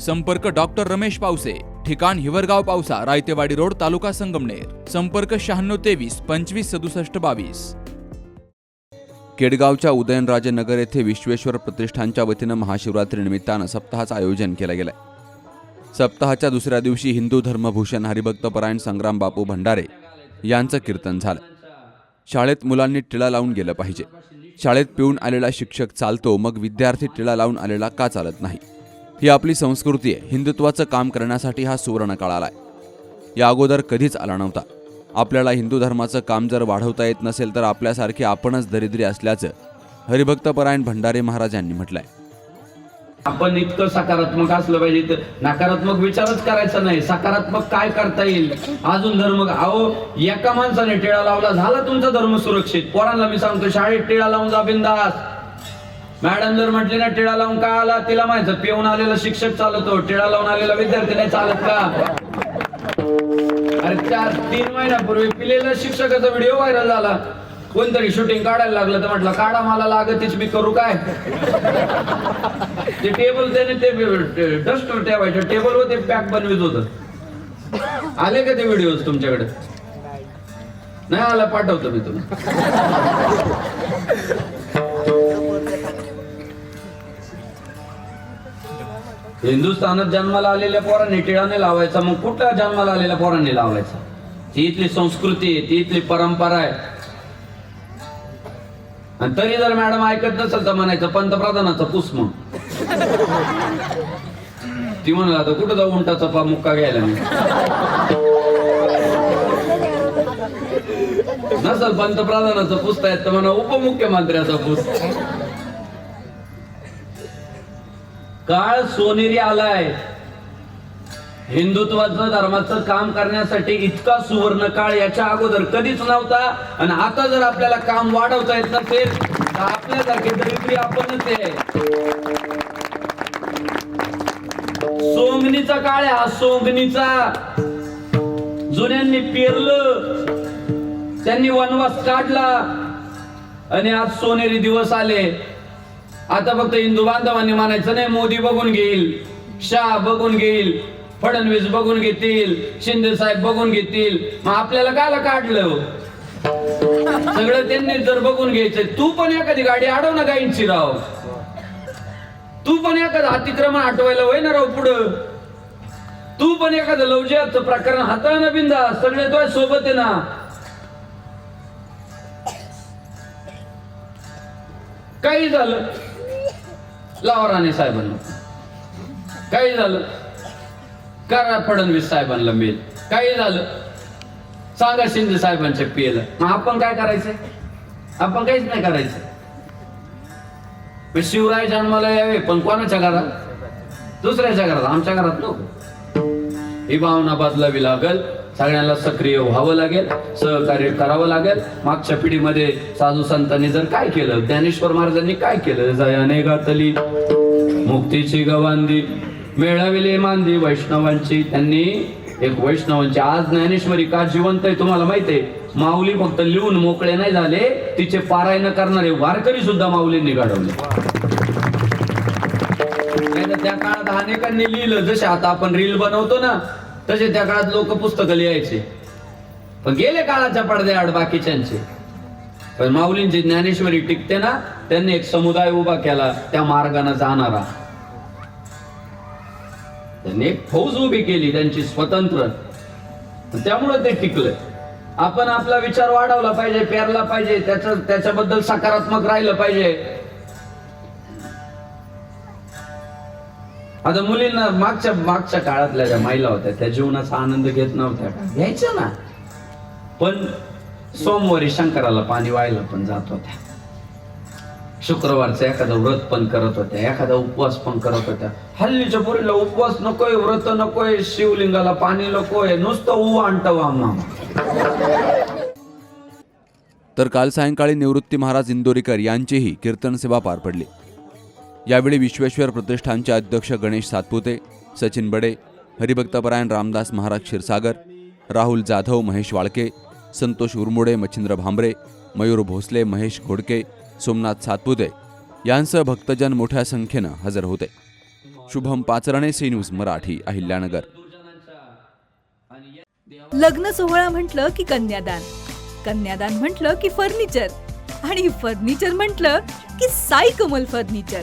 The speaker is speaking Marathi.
संपर्क डॉक्टर रमेश पावसे ठिकाण हिवरगाव पावसा रायतेवाडी रोड तालुका संगमनेर. संपर्क शहाण्णव तेवीस पंचवीस सदुसष्ट बावीस. केडगावच्या उदयनराजे नगर येथे विश्वेश्वर प्रतिष्ठानच्या वतीनं महाशिवरात्री निमित्तानं सप्ताहाचं आयोजन केलं गेलंय. सप्ताहाच्या दुसऱ्या दिवशी हिंदू धर्मभूषण हरिभक्तपरायण संग्राम बापू भंडारे यांचं कीर्तन झालं. शाळेत मुलांनी टिळा लावून गेलं पाहिजे. शाळेत पिऊन आलेला शिक्षक चालतो मग विद्यार्थी टिळा लावून आलेला का चालत नाही? ही आपली संस्कृती आहे. हिंदुत्वाचं काम करण्यासाठी हा सुवर्ण काळ आहे या अगोदर कधीच आला नव्हता. आपल्याला हिंदू धर्माचं काम जर वाढवता येत नसेल तर आपल्यासारखे आपणच दरिद्री असल्याचं हरिभक्तपरायण भंडारे महाराज यांनी म्हटलंय. आपण इतकं सकारात्मक असलं पाहिजे तर नकारात्मक विचारच करायचा नाही. सकारात्मक काय करता येईल? अजून धर्म अहो एका माणसाने टिळा लावला झाला तुमचा धर्म सुरक्षित. पोरांना मी सांगतो शाळेत टिळा लावून जा बिंदास. मॅडम जर म्हटली ना टिळा लावून का आला? तिला माहीत पिऊन आलेला शिक्षक चालवतो टिळा लावून आलेला विद्यार्थी नाही चालत का? अरे चार तीन महिन्यापूर्वी पिलेला शिक्षकाचा व्हिडिओ व्हायरल झाला. कोणतरी शूटिंग काढायला लागलं तर म्हटलं काढा मला लागतीच मी करू काय? ते टेबल त्याने ते डस्टर ठेवायचं. टेबल ते पॅक बनवित होत. आले का ते व्हिडिओ तुमच्याकडे? नाही आला पाठवतो मी तुम्ही हिंदुस्थानात जन्माला आलेल्या पोरांनी टिळाने लावायचा मग कुठल्या जन्माला आलेल्या पोरांनी लावायचा? ती इथली संस्कृती आहे ती इथली परंपरा आहे. आणि तरी जर मॅडम ऐकत नसेल तर म्हणायचं पंतप्रधानाचा पुष्म ती म्हणाल आता कुठं जाऊ उंटाचा पा मुक्का घ्यायला मी? नसल पंतप्रधानाचं पुस्त आहे तर म्हणा उपमुख्यमंत्र्याचा पुस्त काळ सोनेरी आलाय. हिंदुत्वाचं धर्माचं काम करण्यासाठी इतका सुवर्ण काळ याच्या अगोदर कधीच नव्हता. आणि आता जर आपल्याला काम वाढवता येत नसेल तर आपल्यासारखे दरिद्री आपणच आहे. सोंगणीचा काळ आहे हा सोंगणीचा. जुन्यांनी पेरलं त्यांनी वनवास काढला. आणि आज सोनेरी दिवस आले. आता फक्त हिंदू बांधवांनी म्हणायचं नाही मोदी बघून घेईल शाह बघून घेईल फडणवीस बघून घेतील शिंदे साहेब बघून घेतील. मग आपल्याला कायला काढलं? सगळं त्यांनी जर बघून घ्यायचं तू पण एखादी गाडी अडव ना गाईंची राव तू पण एखादं अतिक्रमण आठवायला वय ना राव पुढं. तू पण एखादं लवजियाचं प्रकरण हाताळणं बिंदा सगळे तो सोबत आहे ना. काही झालं? लावा राणे साहेबांना. काही झालं? करा फडणवीस साहेबांना मेल. काही झालं? सांगा शिंदे साहेबांच्या पेल मग आपण काय करायचंय आपण काहीच नाही करायचं. पण शिवराय जन्माला यावे पण कोणाच्या घरात? दुसऱ्याच्या घरात आमच्या घरात नको. ही भावना बदलावी लागेल. सगळ्यांना सक्रिय व्हावं लागेल सहकार्य करावं लागेल. मागच्या पिढीमध्ये साधू संतांनी जर काय केलं ज्ञानेश्वर महाराजांनी काय केलं? जयाने गातली मुक्तीची गवांदी मेळाविले मांदी वैष्णवांची त्यांनी एक वैष्णवांची आज ज्ञानेश्वरी का जिवंत आहे तुम्हाला माहितीये माऊली फक्त लिहून मोकळे नाही झाले तिचे पारायण करणारे वारकरी सुद्धा माऊलींनी घडवले. त्या काळात अनेकांनी लिहिलं जसे आता आपण रील बनवतो ना तसे त्या काळात लोक पुस्तकं लिहायचे. पण गेले काळाच्या पडद्याआड बाकीच्यांचे. पण माऊलींची ज्ञानेश्वरी टिकते ना त्यांनी एक समुदाय उभा केला त्या मार्गाने जाणारा. त्यांनी एक फौज उभी केली त्यांची स्वतंत्र. त्यामुळे ते टिकलं. आपण आपला विचार वाढवला पाहिजे पेरला पाहिजे त्याच्या त्याच्याबद्दल सकारात्मक राहिलं पाहिजे. आता मुलींना मागच्या मागच्या काळातल्या ज्या महिला होत्या त्या जीवनाचा आनंद घेत नव्हत्या. घ्यायच्या ना. पण सोमवारी शंकराला पाणी व्हायला पण जात होत्या. शुक्रवारचं एखादं व्रत पण करत होत्या एखादा उपवास पण करत होत्या. हल्लीच्या पुरीला उपवास नकोय व्रत नकोय शिवलिंगाला पाणी नकोय नुसतं उवा आणतं आम्हा तर काल सायंकाळी निवृत्ती महाराज इंदोरीकर यांचीही कीर्तन सेवा पार पडली. यावेळी विश्वेश्वर प्रतिष्ठानचे अध्यक्ष गणेश सातपुते सचिन बडे हरिभक्तपरायण रामदास महाराज क्षीरसागर राहुल जाधव महेश वाळके संतोष उरमुडे मच्छिंद्र भांबरे मयूर भोसले महेश घोडके सोमनाथ सातपुते यांसह भक्तजन मोठ्या संख्येनं हजर होते. Shubham Pacharne C news Marathi Ahilyanagar. लग्न सोहळा म्हटलं की कन्यादान कन्यादान म्हटलं की फर्निचर आणि फर्निचर म्हटलं की साई कमल फर्निचर.